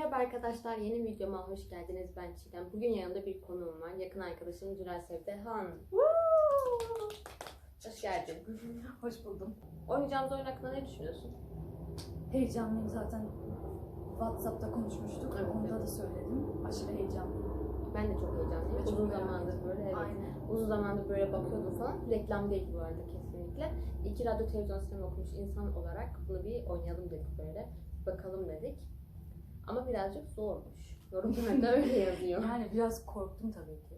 Merhaba arkadaşlar, yeni videoma hoş geldiniz. Ben Çiğdem. Bugün yanımda bir konuğum var. Yakın arkadaşım Cüral Sevde Han. Hoş geldin. Hoş buldum. Oynayacağımız oyun hakkında ne düşünüyorsun? Heyecanlıyım zaten. WhatsApp'ta konuşmuştuk. Evet, Onda evet. da söyledim. Aşırı heyecanlıyım. Ben de çok heyecanlıyım. Çok Uzun zamandır ettim. böyle, evet. Aynen. Uzun zamandır böyle bakıyordum falan. Reklam değil bu arada kesinlikle. İki radyo televizyon sinema okumuş insan olarak bunu bir oynayalım dedik böyle. Bakalım dedik. Ama birazcık zormuş. Yorumlarda öyle yazıyor. Yani biraz korktum tabii ki.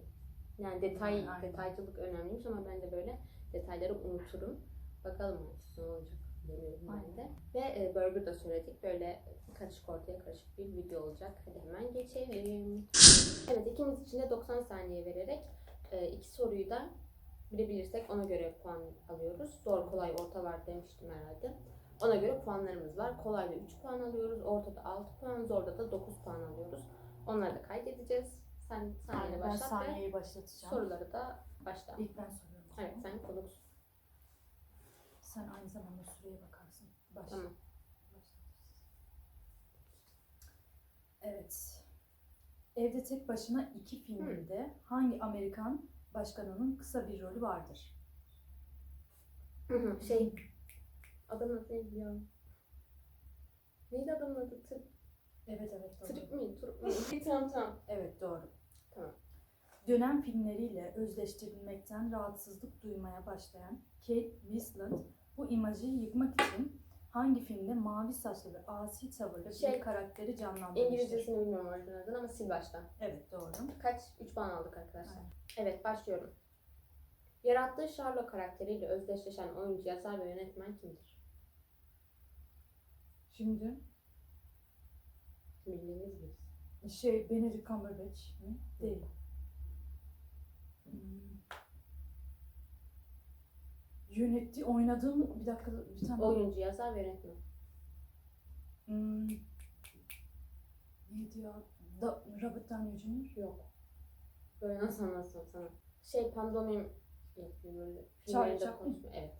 Yani detay, Aynen. detaycılık önemliymiş ama ben de böyle detayları unuturum. Bakalım artık ne olacak bilmiyorum ben de. Ve e, burger da söyledik. Böyle karışık ortaya karışık bir video olacak. Hadi hemen geçelim. Evet ikimiz için de 90 saniye vererek e, iki soruyu da bilebilirsek ona göre puan alıyoruz. Zor, kolay, orta var demiştim herhalde. Ona göre puanlarımız var. Kolayda 3 puan alıyoruz. Ortada 6 puan, zorda da 9 puan alıyoruz. Onları da kaydedeceğiz. Sen saniye ben başlat ve saniyeyi başlatacağım. soruları da başla. İlk ben soruyorum. Evet sen konuksun. Sen aynı zamanda süreye bakarsın. Başla. Tamam. Evet. Evde tek başına iki filminde hangi Amerikan başkanının kısa bir rolü vardır? şey adamın adı neydi ya? Neydi adamın adı? Tır, Evet evet doğru. Trip mi? Turp mu? tamam tamam. Evet doğru. Tamam. Dönem filmleriyle özdeştirilmekten rahatsızlık duymaya başlayan Kate Winslet bu imajı yıkmak için hangi filmde mavi saçlı ve asi tavırlı Şey, bir karakteri canlandırmıştır? İngilizcesini bilmiyorum orijinal adını ama sil baştan. Evet doğru. Kaç? 3 puan aldık arkadaşlar. Aynen. Evet başlıyorum. Yarattığı Charlotte karakteriyle özdeşleşen oyuncu, yazar ve yönetmen kimdir? Şimdi Bildiğiniz bir. şey Benedict Cumberbatch mi? Değil. Hmm. Yönetti, oynadığım bir dakika bir tane Oyuncu, yazar ve yönetmen. Hmm. Neydi ya? Da, Robert Downey Jr. Yok. Böyle nasıl anlatsam sana? Şey pandomim yapıyor böyle. Charlie Chaplin. Evet.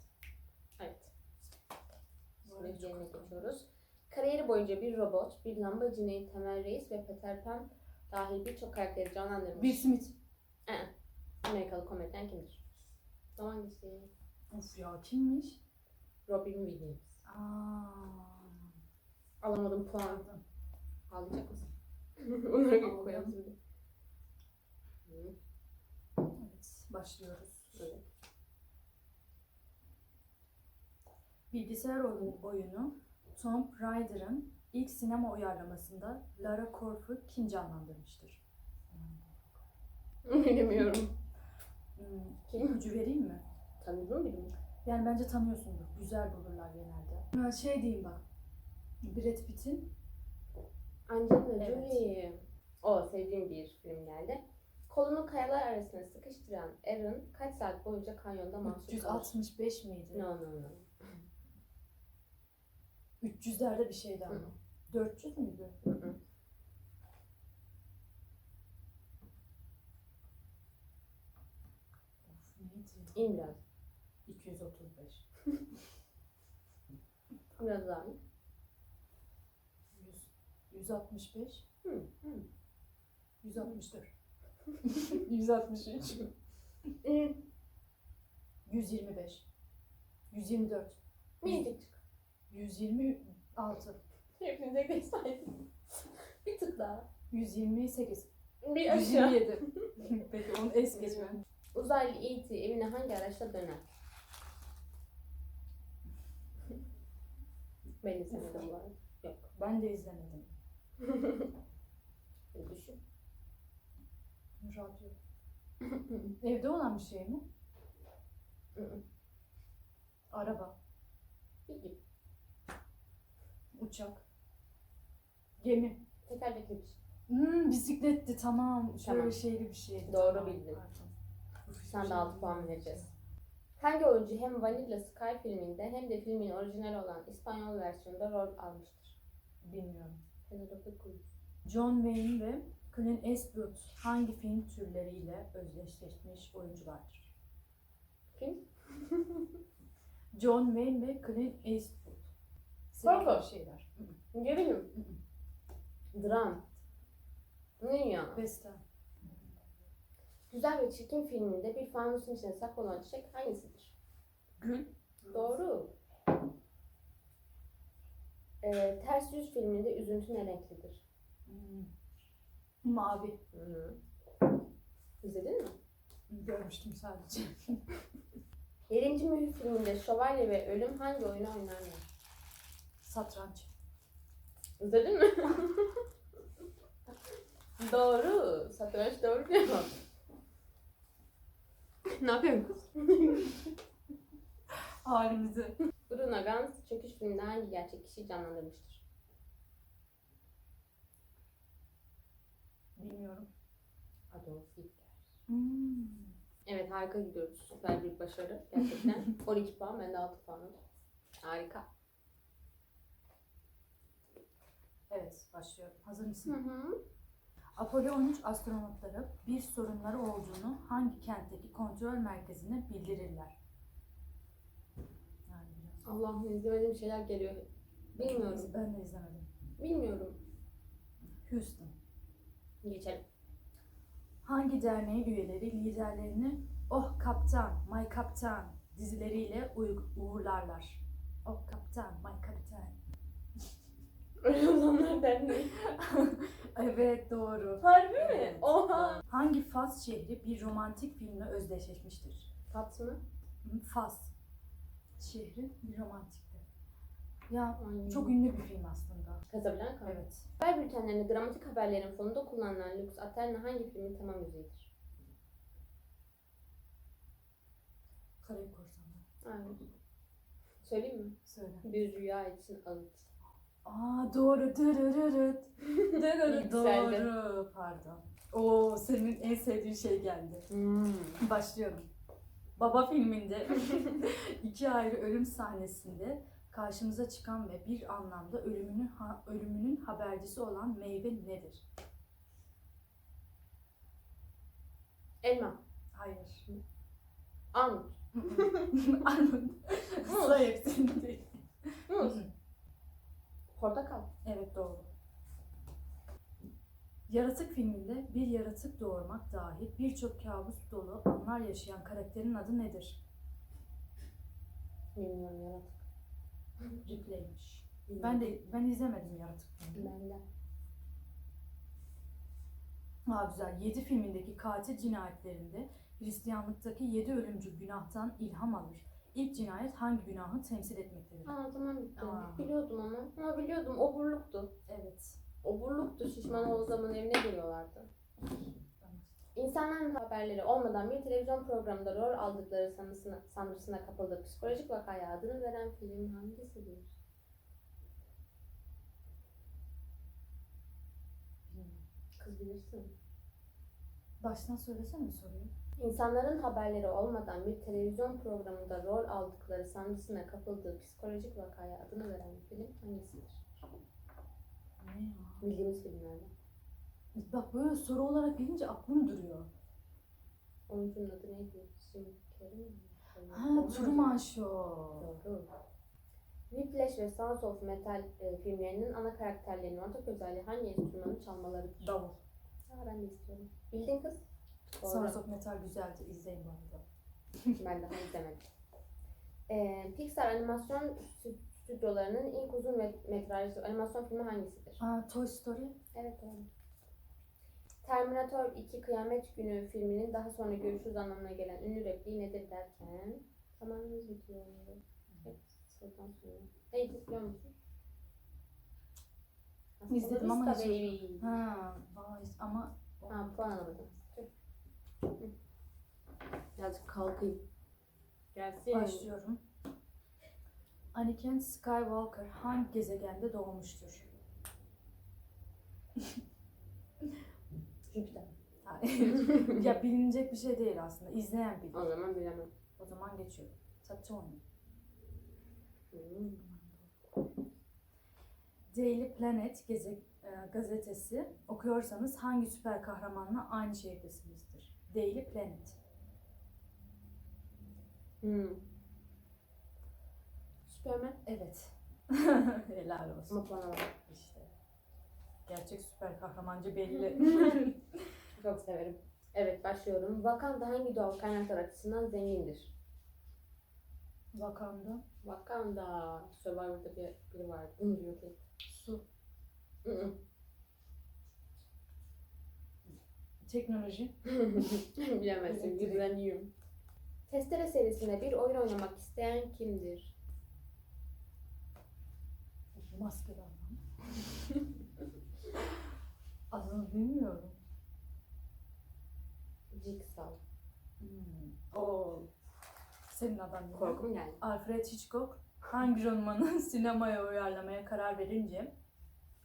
Evet. Yerine akıllı. geçiyoruz. Kariyeri boyunca bir robot, bir lamba cineyi Temel Reis ve Peter Pan dahil birçok karakteri canlandırmış. Bill Smith. Ee, Amerikalı komedyen kimdir? Zaman geçti. Of ya kimmiş? Robin Williams. Aa. Alamadım puan. Ağlayacak mısın? Ağladım. koyalım şimdi. Evet, başlıyoruz. evet. Bilgisayar oyunu, oyunu Tomb Raider'ın ilk sinema uyarlamasında Lara Croft'u kim canlandırmıştır? Bilemiyorum. Hmm, Kim? ipucu vereyim mi? Tanıdın mı? Yani bence tanıyorsundur. Güzel bulurlar genelde. Ha, şey diyeyim bak. Brad Pitt'in Angelina Evet. Jolie. O sevdiğim bir film geldi. Kolunu kayalar arasına sıkıştıran Aaron kaç saat boyunca kanyonda mahsur kalır? 365 miydi? No no no. 300'lerde bir şeydi ama. Hı. 400 müydü? Hı hı. İn biraz. 235. Biraz daha. 100, 165. Hı, hı. 164. 163. İn. 125. 124. Minicik. 126. Hepinize gösterdim. bir tık daha. 128. Bir aşağı. 127. Peki onu es geçmem. Uzaylı E.T. evine hangi araçla döner? Ben izlemedim bu arada. Yok. Ben de izlemedim. Bir düşün. Radyo. Evde olan bir şey mi? Araba. Bir Uçak. Gemi. Tekerlekli bir şey. Hmm, bisikletti tamam. Şöyle Tamam. şeyli bir şeydi. Doğru tamam. bildin. Pardon. Sen de şey 6 puan vereceğiz. Hangi oyuncu hem Vanilla Sky filminde hem de filmin orijinal olan İspanyol versiyonunda rol almıştır? Bilmiyorum. Penelope Cruz. John Wayne ve Clint Eastwood hangi film türleriyle özdeşleşmiş oyunculardır? Kim? John Wayne ve Clint Eastwood. Sevdiğim şeyler. Hı hı. Dram. Ne ya? Western. Güzel ve Çirkin filminde bir fanusun içine saklı olan çiçek hangisidir? Gül. Doğru. Ee, Ters Yüz filminde üzüntü ne renklidir? Hmm. Mavi. Hı. İzledin mi? Görmüştüm sadece. Yedinci Mühür filminde Şövalye ve Ölüm hangi oyunu oynarlar? Satranç. İzledin mi? doğru. Satranç doğru cevap. ne yapıyorsun kız? Halimizi. Bruno Ganz Çöküş filminde hangi gerçek kişiyi canlandırmıştır? Bilmiyorum. Adolf Hitler. Hmm. Evet harika gidiyoruz. Süper bir başarı gerçekten. 12 puan ben de 6 puan. Harika. Evet, başlıyorum. Hazır mısın? Hı hı. Apollo 13 astronotları bir sorunları olduğunu hangi kentteki kontrol merkezine bildirirler? Yani biraz. Allah'ım izlemediğim şeyler geliyor. Bilmiyorum. Ben de izlemedim. Bilmiyorum. Houston. Geçelim. Hangi derneğin üyeleri liderlerini Oh Kaptan, My Kaptan dizileriyle uy- uğurlarlar? Oh Kaptan, My Kaptan. Öyle olanlar derneği. evet doğru. Harbi mi? Oha. Hangi Fas şehri bir romantik filmle özdeşleşmiştir? Fatma. Hı, Fas şehri bir romantikti. Ya Ay. çok ünlü bir film aslında. Casablanca. mı? Evet. Haber bültenlerinde dramatik haberlerin fonunda kullanılan Lux Aterna hangi filmin tema müziğidir? Karayip Korsanları. Aynen. Söyleyeyim mi? Söyle. Bir rüya için ağıt. Aa doğru. Dırırırıt. Yükseldi. doğru. Pardon. Oo senin en sevdiğin şey geldi. Hmm. Başlıyorum. Baba filminde iki ayrı ölüm sahnesinde karşımıza çıkan ve bir anlamda ölümünün ha- ölümünün habercisi olan meyve nedir? Elma. Hayır. Armut. Armut. Say hepsini değil. Muz. Portakal. Evet doğru. Yaratık filminde bir yaratık doğurmak dahil birçok kabus dolu anlar yaşayan karakterin adı nedir? Bilmiyorum yaratık. Ripley'miş. Ben de ben izlemedim yaratık filmini. Ben de. Aa güzel. Yedi filmindeki katil cinayetlerinde Hristiyanlıktaki yedi ölümcül günahtan ilham alır. İlk cinayet hangi günahı temsil etmektedir? Tamam bitti. Aa. Biliyordum ama. Ama biliyordum. Oburluktu. Evet. Oburluktu. Şişman olduğu zaman evine geliyorlardı. İnsanların haberleri olmadan bir televizyon programında rol aldıkları sanrısına, sanrısına kapıldığı psikolojik vakaya adını veren film hangisidir? Kız bilirsin. Baştan söylesene soruyu? İnsanların haberleri olmadan bir televizyon programında rol aldıkları sanrısına kapıldığı psikolojik vakaya adını veren film hangisidir? Ne ya? Bildiğimiz filmlerden. Bak böyle soru olarak gelince aklım duruyor. Oyuncunun adı neydi? Jim Carrey mi? Ha, Truman Show. Doğru. Whiplash ve Sounds of Metal e, filmlerinin ana karakterlerinin ortak özelliği hangi enstrümanı çalmalarıdır? Davul. Aa, ben de istiyorum. Bildin kız? Sons of Metal güzeldi. İzleyin bu arada. ben daha izlemedim. E, Pixar animasyon stü- stüdyolarının ilk uzun met- metrajlı animasyon filmi hangisidir? Aa, Toy Story. Evet doğru. Terminator 2 Kıyamet Günü filminin daha sonra görüşürüz anlamına gelen ünlü repliği nedir derken zamanımız bitiyor. Hep sorudan sonra. Neydi biliyor musun? İzledim ama hiç-. Ha, ama Ha puan alamadım. Birazcık kalkayım. Gelsin. başlıyorum. Anakin Skywalker hangi gezegende doğmuştur? Jüpiter. Ya bilinecek bir şey değil aslında. İzleyen bilir. O zaman bilemem. O zaman geçiyorum. Satürn. Hmm. Daily Planet geze, e, gazetesi okuyorsanız hangi süper kahramanla aynı şehirdesinizdir? Daily Planet. Hmm. Süpermen. Evet. Helal olsun. Ama alamadım. İşte. Gerçek süper kahramancı belli. Çok severim. Evet başlıyorum. Wakanda hangi doğal kaynaklar açısından zengindir? Wakanda. Wakanda. Survivor'da bir, biri var. Bunu diyor ki. Su. Hı hı. Teknoloji. Bilemezsin. Güveniyorum. Testere serisinde bir oyun oynamak isteyen kimdir? Maske adam. Adını bilmiyorum. Jigsaw. Hmm. Oo. Senin adın ne? Korkum geldi. Alfred Hitchcock hangi romanı sinemaya uyarlamaya karar verince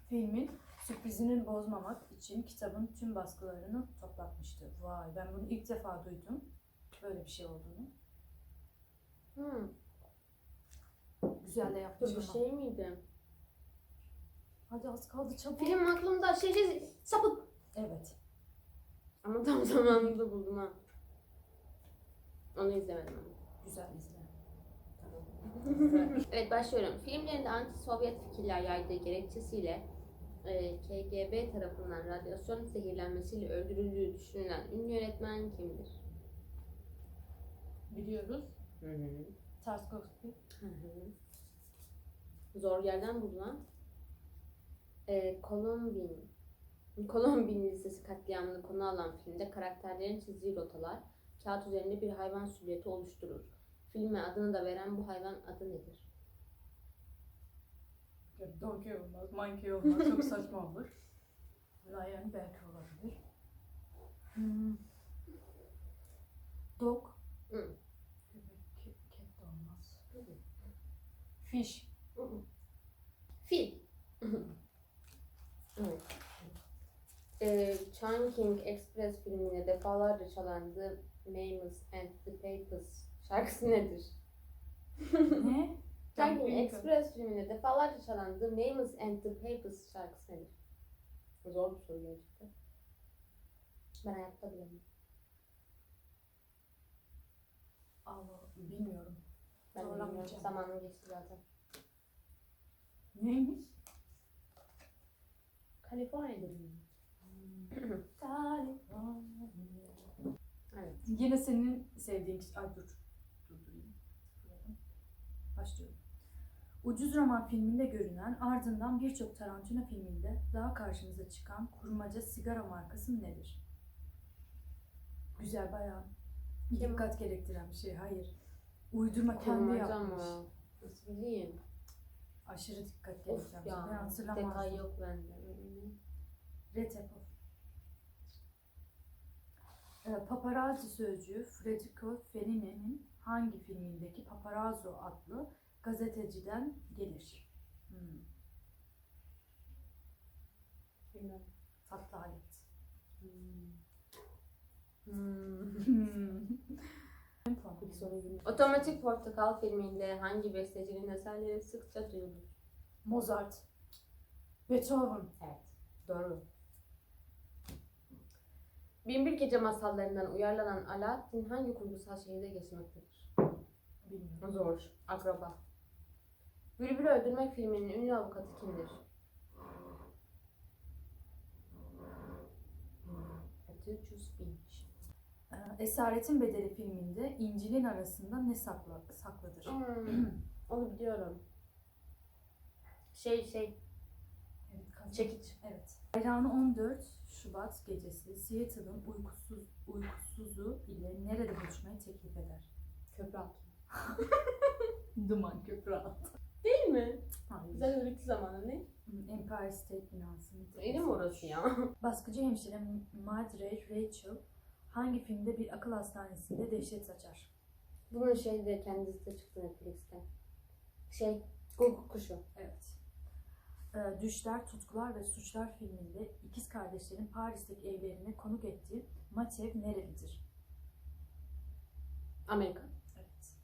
filmin sürprizini bozmamak için kitabın tüm baskılarını toplatmıştı. Vay ben bunu ilk defa duydum. Böyle bir şey olduğunu. Hı. Güzel de yapmış bir ama. şey miydi? Hadi az kaldı çabuk. Film aklımda şey şey sapık. Evet. Ama tam zamanında buldum ha. Onu izlemedim ama. Güzel izle. evet başlıyorum. Filmlerinde anti-Sovyet fikirler yaydığı gerekçesiyle KGB tarafından radyasyon zehirlenmesiyle öldürüldüğü düşünülen ünlü yönetmen kimdir? Biliyoruz. Hı hı. Tarkovski. Hı hı. Zor yerden bulunan e, Kolombin Kolombin Lisesi katliamını konu alan filmde karakterlerin çizdiği rotalar kağıt üzerinde bir hayvan silüeti oluşturur. Filme adını da veren bu hayvan adı nedir? Donkey olmaz, monkey olmaz. Çok saçma olur. Lion belki olabilir. Hmm. Dog. Hı. Köpek, ke- cat de olmaz. Fish. Fil. evet. E, Chungking Express filminde defalarca çalan The Mamus and the Papers şarkısı nedir? ne? Chungking Bilmiyorum. Express filminde defalarca çalan The Mamus and the Papers şarkısı nedir? Zor bir soru gerçekten. Ben hayatta bilemem. Allah, bilmiyorum. Ben de bilmiyorum. Zorlamayacağım. Zamanım geçti zaten. Neymiş? Kaliforniya'da bilmiyorum. California. Evet. Yine senin sevdiğin kişi... Ay dur. Durdurayım. Başlıyorum. Ucuz Roman filminde görünen ardından birçok Tarantino filminde daha karşımıza çıkan kurmaca sigara markası nedir? Güzel bayağı dikkat gerektiren bir şey. Hayır. Uydurma kendi Kurmaca yapmış. mı? Nasıl bileyim? Aşırı dikkat Of gerektiren bir şey. Ben ya. hatırlamazdım. Detay yok bende. Retepov. Ee, Paparazzi sözcüğü Federico Fellini'nin hangi filmindeki Paparazzo adlı gazeteciden gelir? Hmm. Bilmiyorum. Tatlı hayat. Hmm. Hmm. İlk. Otomatik Portakal filminde hangi bestecinin eserleri sıkça duyulur? Mozart. Beethoven. Evet. Doğru. Binbir Gece masallarından uyarlanan Alaaddin hangi kurgusal şehirde geçmektedir? Bilmiyorum. Zor. Akraba. Bülbül'ü Öldürmek filminin ünlü avukatı kimdir? Atticus Finch. Ee, Esaretin Bedeli filminde İncil'in arasında ne saklı, saklıdır? Hmm, onu biliyorum. Şey şey, Evet, kazan- çekiç. Evet. Hayranı 14 Şubat gecesi Seattle'ın uykusuz, uykusuzu ile nerede buluşmayı teklif eder? Köprü altı. Duman köprü altı. Değil mi? Hayır. Güzel öğreti zamanı ne? Empire State binası. Öyle mi orası ya? Baskıcı hemşire Madre Rachel hangi filmde bir akıl hastanesinde dehşet saçar? Bunun şey de kendisi de çıktı Netflix'te. Şey, Guguk kuşu. Evet. Ee, Düşler, Tutkular ve Suçlar filminde ikiz kardeşlerin Paris'teki evlerine konuk ettiği Matev nerelidir? Amerika. Evet.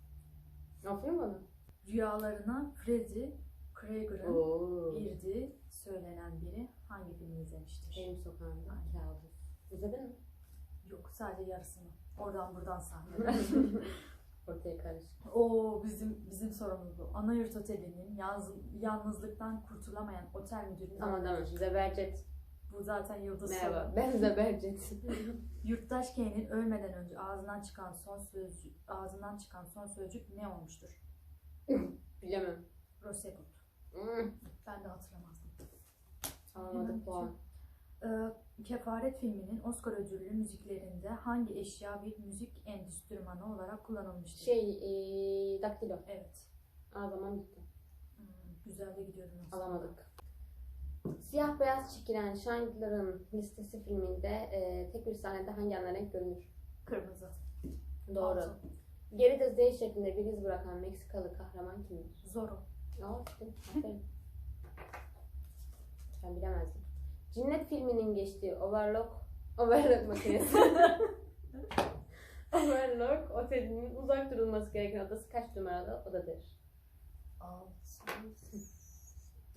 Aferin bana. Rüyalarına Freddie Krueger'ın Oo. girdiği söylenen biri hangi filmi izlemiştir? Benim sokağımda kabus. İzledin mi? Yok sadece yarısını. Oradan buradan sahne. Ortaya karışık. O bizim bizim sorumuz bu. Anayurt Oteli'nin yalnız, yalnızlıktan kurtulamayan otel müdürünün tamam. nedir? Zebercet. Bu zaten yıldız Merhaba, soru. ben Jackson. Yurttaş K'nin ölmeden önce ağzından çıkan son sözcük, ağzından çıkan son sözcük ne olmuştur? Bilemem. Rosegut. Hmm, Ben de hatırlamazdım. Alamadık puan. Ee, Kefaret filminin Oscar ödüllü müziklerinde hangi eşya bir müzik enstrümanı olarak kullanılmıştır? Şey, ee, daktilo. Evet. Aa zaman bitti. Hmm, güzel de gidiyordun aslında. Alamadık. Siyah beyaz çekilen Schindler'ın listesi filminde ee, tek bir sahnede hangi ana renk görünür? Kırmızı. Doğru. Altın. Geride Z şeklinde bir iz bırakan Meksikalı kahraman kimdir? Zorro. Aa işte, aferin. Ben bilemezdim. Cinnet filminin geçtiği Overlook, Overlook makinesi. Overlook otelinin uzak durulması gereken odası kaç numaralı odadır? Altı.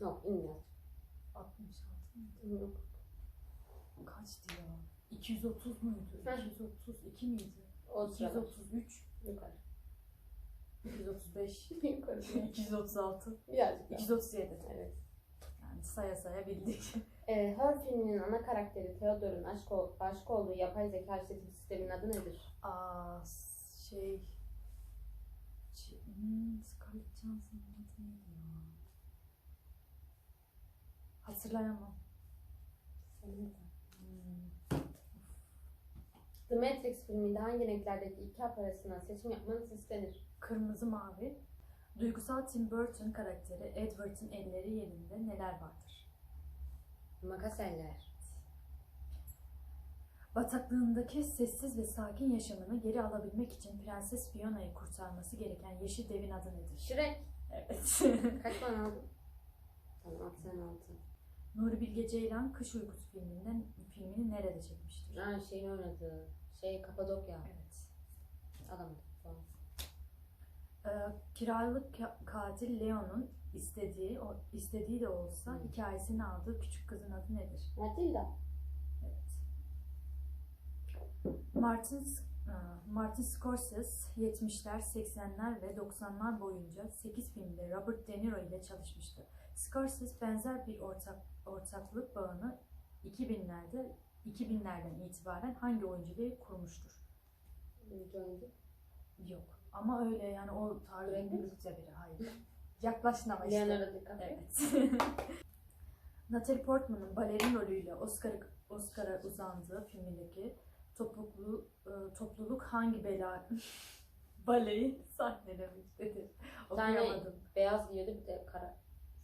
Yok, inmez. 66 mıydı? Kaçtı ya? 230 muydu? Heh. 232 miydi? O sırada. 233, Yukarı. 235, Yukarı. 236, Birazcık daha. 237. Evet. Yani saya saya bildik. Ee, Her filminin ana karakteri Theodore'un aşk, ol, aşık olduğu yapay zeka işletim sisteminin adı nedir? Aa şey... Ç- Hmm, Scarlett Johansson'ın adı neydi ya? Hatırlayamam. Hmm. The Matrix filminde hangi renklerdeki iki hap arasından seçim yapmanız istenir? Kırmızı mavi. Duygusal Tim Burton karakteri Edward'ın elleri yerinde neler vardır? Makas eller. Bataklığındaki sessiz ve sakin yaşamını geri alabilmek için Prenses Fiona'yı kurtarması gereken yeşil devin adı nedir? Shrek. Evet. Kaç puan aldın? Tamam 6 sen 6. Nuri Bilge Ceylan Kış Uykusu filminden filmini nerede çekmiştir? Ha şeyin oynadığı. Şey Kapadokya. Evet. Alamadım puan. Ee, kiralık ka- katil Leon'un istediği o istediği de olsa Hı. hikayesini aldığı küçük kızın adı nedir? Matilda. Evet. Martin aa, Martin Scorsese 70'ler, 80'ler ve 90'lar boyunca 8 filmde Robert De Niro ile çalışmıştı. Scorsese benzer bir ortak ortaklık bağını 2000'lerde 2000'lerden itibaren hangi oyuncuyla kurmuştur? Johnny. Yok. Ama öyle yani o tarz Brad Pitt? ünlülükte biri. Hayır. Yaklaştın ama işte. Leonardo DiCaprio. Evet. Natalie Portman'ın balerin rolüyle Oscar Oscar'a uzandığı filmindeki topuklu e, topluluk hangi bela baleyi sahnelemiştir? tane- Okuyamadım. Beyaz giyiyordu bir de kara.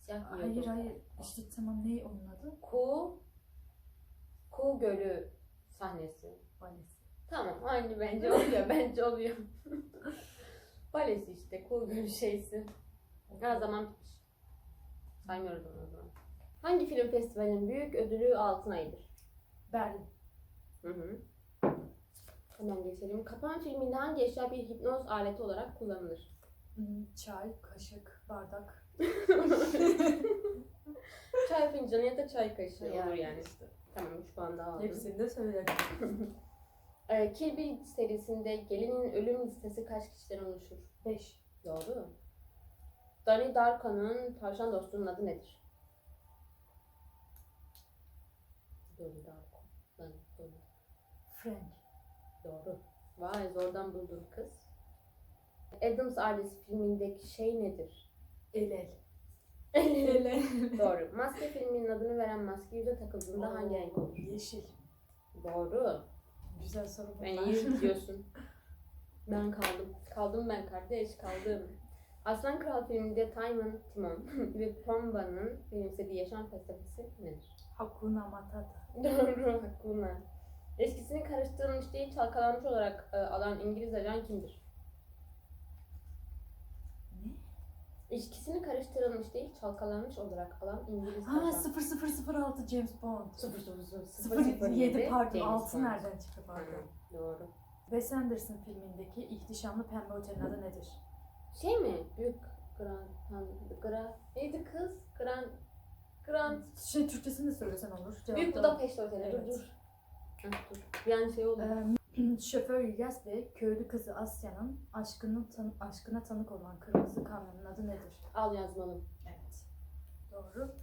Siyah giyiyordu. Hayır hayır. İşte tamam ne onun adı? Kuğu. Kuğu Gölü sahnesi. Balesi. Tamam aynı bence oluyor. bence oluyor. Balesi işte. Kuğu Gölü şeysi. Her zaman bitmiş. Saymıyoruz onu o zaman. Hangi film festivalinin büyük ödülü altın ayıdır? Berlin. Hı hı. Hemen geçelim. Kapan filminde hangi eşya bir hipnoz aleti olarak kullanılır? Hmm, Çay, kaşık, bardak. çay fincanı ya da çay kaşığı Yani olur yani. işte. Tamam 3 puan daha aldım. Hepsini de söyledim. Ee, Kill Bill serisinde gelinin ölüm listesi kaç kişiden oluşur? 5. Doğru. Donnie Darko'nun tavşan dostunun adı nedir? Donnie Darko. Donnie, Donnie. Frank. Doğru. Vay zordan buldun kız. Adams ailesi filmindeki şey nedir? El el. El Doğru. Maske filminin adını veren maske yüze takıldığında hangi renk olur? Yeşil. Doğru. Güzel soru Ben bunlar. iyi gidiyorsun. ben kaldım. Kaldım ben kardeş kaldım. Aslan Kral filminde Timon, Timon ve Pumbaa'nın benimsediği yaşam felsefesi nedir? Hakuna Matata. Doğru, Hakuna. Eskisini karıştırılmış değil, çalkalanmış olarak e, alan İngiliz ajan kimdir? İçkisini karıştırılmış değil, çalkalanmış olarak alan İngiliz Ha ajan. 0006 James Bond. 007 07 pardon James 6 Bond. nereden çıktı pardon. Doğru. Wes Anderson filmindeki ihtişamlı pembe otelin adı nedir? Şey mi? Büyük Grand Pan- Gra neydi kız? Grand Grand Şey Türkçesini de söylesen olur. Cevap Büyük da- Budapest Oteli. Evet. Dur dur. Heh, dur. An şey oldu. Ee, Şoför İlyas Bey, köylü kızı Asya'nın aşkını tan- aşkına tanık olan kırmızı kamyonun adı nedir? Al yazmalım. Evet. Doğru.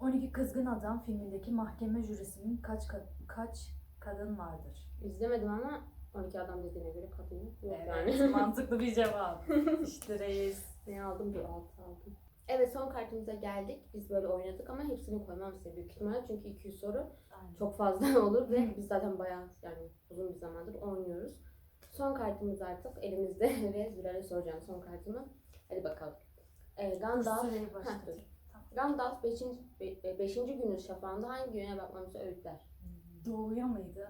12 Kızgın Adam filmindeki mahkeme jürisinin kaç ka- kaç kadın vardır? İzlemedim ama 12 adam dediğine göre kadın Yok Evet, yani. mantıklı bir cevap. İşte reis. ne aldım? Bir altı aldım. Evet son kartımıza geldik. Biz böyle oynadık ama hepsini koymam size büyük ihtimalle. Çünkü 200 soru çok fazla olur ve biz zaten bayağı yani uzun bir zamandır oynuyoruz. Son kartımız artık elimizde ve Zülal'e soracağım son kartımı. Hadi bakalım. Ee, Gandalf, Heh. Gandalf 5. Be, 5. günün şafağında hangi yöne bakmamızı öğütler? Doğuya mıydı?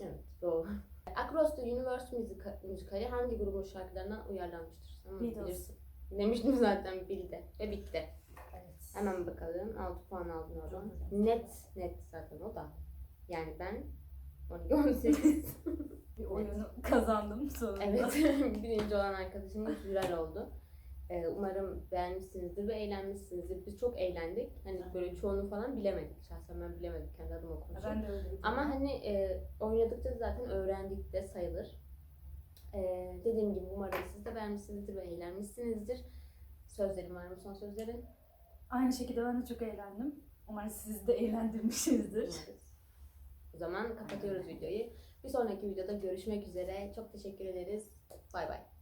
Evet doğru. Across the Universe müzika, müzikali hangi grubun şarkılarından uyarlanmıştır? Sen Beatles. bilirsin. Demiştim zaten bildi ve bitti. Hemen bakalım. 6 puan aldın oradan. Net net zaten o da. Yani ben 12 18. Bir oyunu kazandım sonunda. evet. Birinci olan arkadaşımız Zülal oldu. Ee, umarım beğenmişsinizdir ve eğlenmişsinizdir. Biz çok eğlendik. Hani böyle çoğunu falan bilemedik. Şahsen ben bilemedim. Kendi adıma konuşuyorum. Ben de öyleydim. Ama hani e, oynadıkça zaten öğrendik de sayılır. E, dediğim gibi umarım siz de beğenmişsinizdir ve eğlenmişsinizdir. Sözlerim var mı son sözlerin? Aynı şekilde ben de çok eğlendim. Umarım sizi de eğlendirmişizdir. O zaman kapatıyoruz videoyu. Bir sonraki videoda görüşmek üzere. Çok teşekkür ederiz. Bay bay.